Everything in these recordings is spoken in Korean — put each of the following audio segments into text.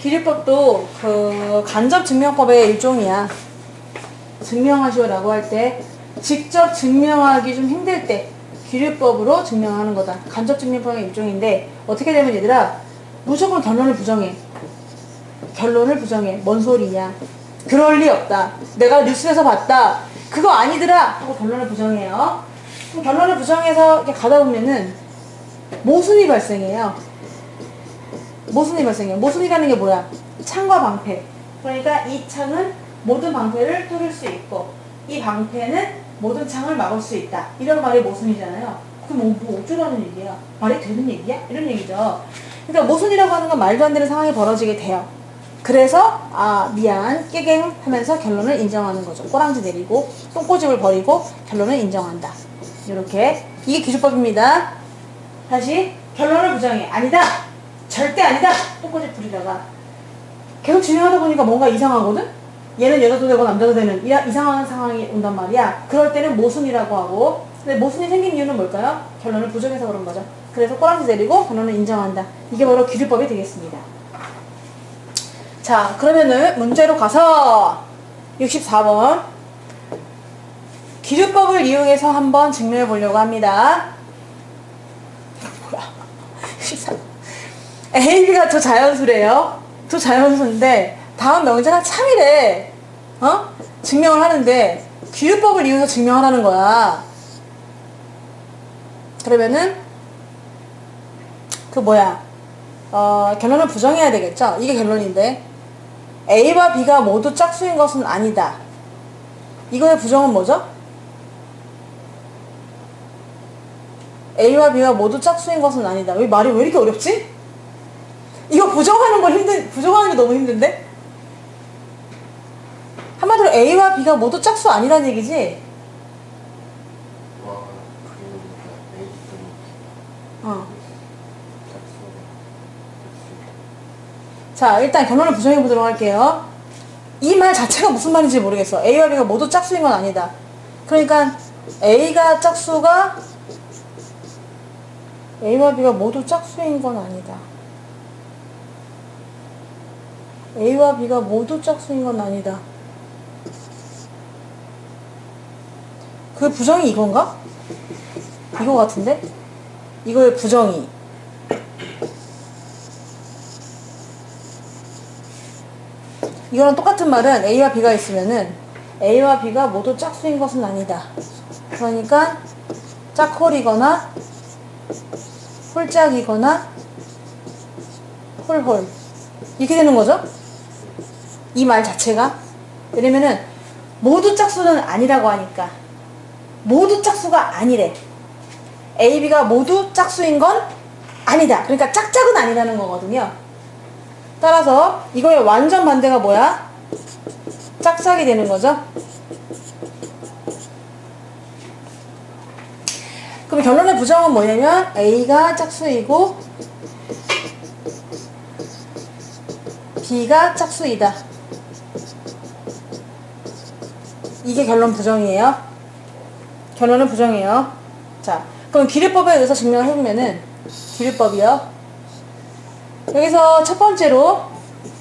기류법도 그 간접 증명법의 일종이야. 증명하시오라고 할 때 직접 증명하기 좀 힘들 때 기류법으로 증명하는 거다. 간접 증명법의 일종인데 어떻게 되면 얘들아 무조건 결론을 부정해. 결론을 부정해. 뭔 소리냐. 그럴 리 없다. 내가 뉴스에서 봤다. 그거 아니더라. 하고 결론을 부정해요. 결론을 부정해서 이렇게 가다 보면은 모순이 발생해요. 모순이 발생해요. 모순이라는 게 뭐야? 창과 방패. 그러니까 이 창은 모든 방패를 뚫을 수 있고 이 방패는 모든 창을 막을 수 있다. 이런 말이 모순이잖아요. 그럼 뭐, 뭐 어쩌라는 얘기야? 말이 되는 얘기야? 이런 얘기죠. 그러니까 모순이라고 하는 건 말도 안 되는 상황이 벌어지게 돼요. 그래서 아 미안 깨갱 하면서 결론을 인정하는 거죠. 꼬랑지 내리고 똥꼬집을 버리고 결론을 인정한다. 이렇게 이게 기술법입니다. 다시 결론을 부정해 아니다 절대 아니다 똥꼬집 부리다가 계속 진행하다 보니까 뭔가 이상하거든. 얘는 여자도 되고 남자도 되는 이- 이상한 상황이 온단 말이야. 그럴 때는 모순이라고 하고 근데 모순이 생긴 이유는 뭘까요? 결론을 부정해서 그런 거죠. 그래서 꼬랑지 내리고 결론을 인정한다. 이게 바로 기술법이 되겠습니다. 자, 그러면은 문제로 가서 64번. 기류법을 이용해서 한번 증명해 보려고 합니다. 뭐야? 64. B가 두 자연수래요. 두 자연수인데 다음 명제가 참이래. 어? 증명을 하는데 기류법을 이용해서 증명하라는 거야. 그러면은 그 뭐야? 어, 결론을 부정해야 되겠죠? 이게 결론인데 A와 B가 모두 짝수인 것은 아니다. 이거의 부정은 뭐죠? A와 B가 모두 짝수인 것은 아니다. 왜 말이 왜 이렇게 어렵지? 이거 부정하는 거 힘든, 부정하는 게 너무 힘든데? 한마디로 A와 B가 모두 짝수 아니라는 얘기지? 와, 어. 자, 일단 결론을 부정해 보도록 할게요. 이 말 자체가 무슨 말인지 모르겠어. A와 B가 모두 짝수인 건 아니다. 그러니까 A가 짝수가 A와 B가 모두 짝수인 건 아니다. A와 B가 모두 짝수인 건 아니다. 그 부정이 이건가? 이거 같은데? 이거의 부정이. 이거랑 똑같은 말은 A와 B가 있으면은 A와 B가 모두 짝수인 것은 아니다. 그러니까 짝홀이거나 홀짝이거나 홀홀 이렇게 되는 거죠? 이 말 자체가 왜냐면은 모두 짝수는 아니라고 하니까 모두 짝수가 아니래. A, B가 모두 짝수인 건 아니다. 그러니까 짝짝은 아니라는 거거든요. 따라서 이거의 완전 반대가 뭐야? 짝짝이 되는 거죠. 그럼 결론의 부정은 뭐냐면 A가 짝수이고 B가 짝수이다. 이게 결론 부정이에요. 결론은 부정이에요. 자, 그럼 기류법에 의해서 증명을 해보면은 기류법이요. 여기서 첫 번째로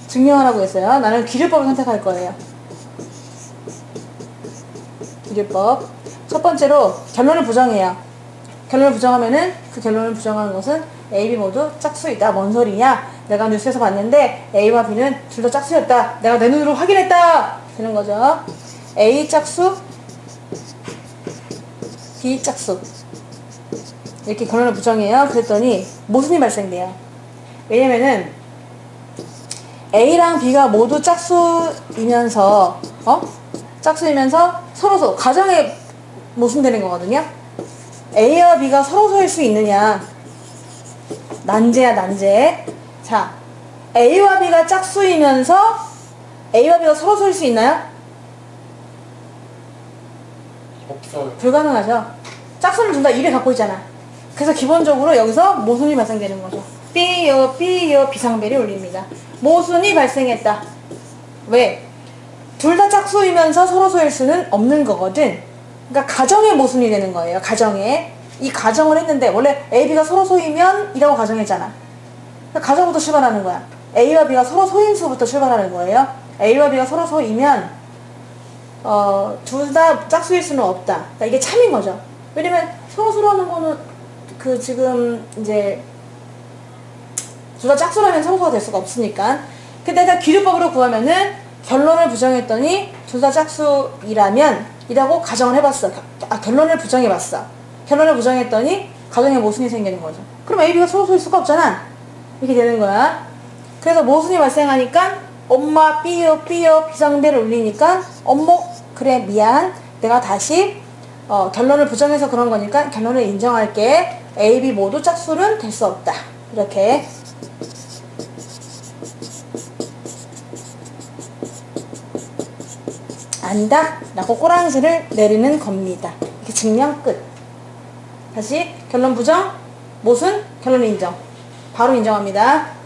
증명하라고 했어요. 나는 기류법을 선택할 거예요. 기류법. 첫 번째로 결론을 부정해요. 결론을 부정하면은 그 결론을 부정하는 것은 A, B 모두 짝수이다. 뭔 소리냐? 내가 뉴스에서 봤는데 A와 B는 둘 다 짝수였다. 내가 내 눈으로 확인했다. 되는 거죠. A 짝수, B 짝수. 이렇게 결론을 부정해요. 그랬더니 모순이 발생돼요. 왜냐면은 A랑 B가 모두 짝수이면서 어? 짝수이면서 서로서 가정에 모순되는 거거든요. A와 B가 서로서일 수 있느냐? 난제야 난제. 자, A와 B가 짝수이면서 A와 B가 서로서일 수 있나요? 없어요. 불가능하죠. 짝수는 둘다 1을 갖고 있잖아. 그래서 기본적으로 여기서 모순이 발생되는 거죠. B요, B요, 비상벨이 울립니다. 모순이 발생했다. 왜? 둘 다 짝수이면서 서로 소일 수는 없는 거거든. 그러니까 가정의 모순이 되는 거예요. 가정에. 이 가정을 했는데 원래 A, B가 서로 소이면 이라고 가정했잖아. 그러니까 가정부터 출발하는 거야. A와 B가 서로 소인 수부터 출발하는 거예요. A와 B가 서로 소이면 어, 둘 다 짝수일 수는 없다. 그러니까 이게 참인 거죠. 왜냐면 서로 서로 하는 거는 그 지금 이제 둘 다 짝수라면 서로 될 수가 없으니까. 근데 일단 기류법으로 구하면은 결론을 부정했더니 둘 다 짝수이라면 이라고 가정을 해봤어. 아, 결론을 부정해봤어. 결론을 부정했더니 가정에 모순이 생기는 거죠. 그럼 A, B가 서로 소일 수가 없잖아. 이렇게 되는 거야. 그래서 모순이 발생하니까 엄마 삐요 삐요 비상벨을 울리니까 엄모 그래 미안. 내가 다시 어, 결론을 부정해서 그런 거니까 결론을 인정할게. A, B 모두 짝수는 될 수 없다. 이렇게. 아니다? 라고 꼬랑지를 내리는 겁니다. 이렇게 증명 끝. 다시 결론 부정 모순 결론 인정. 바로 인정합니다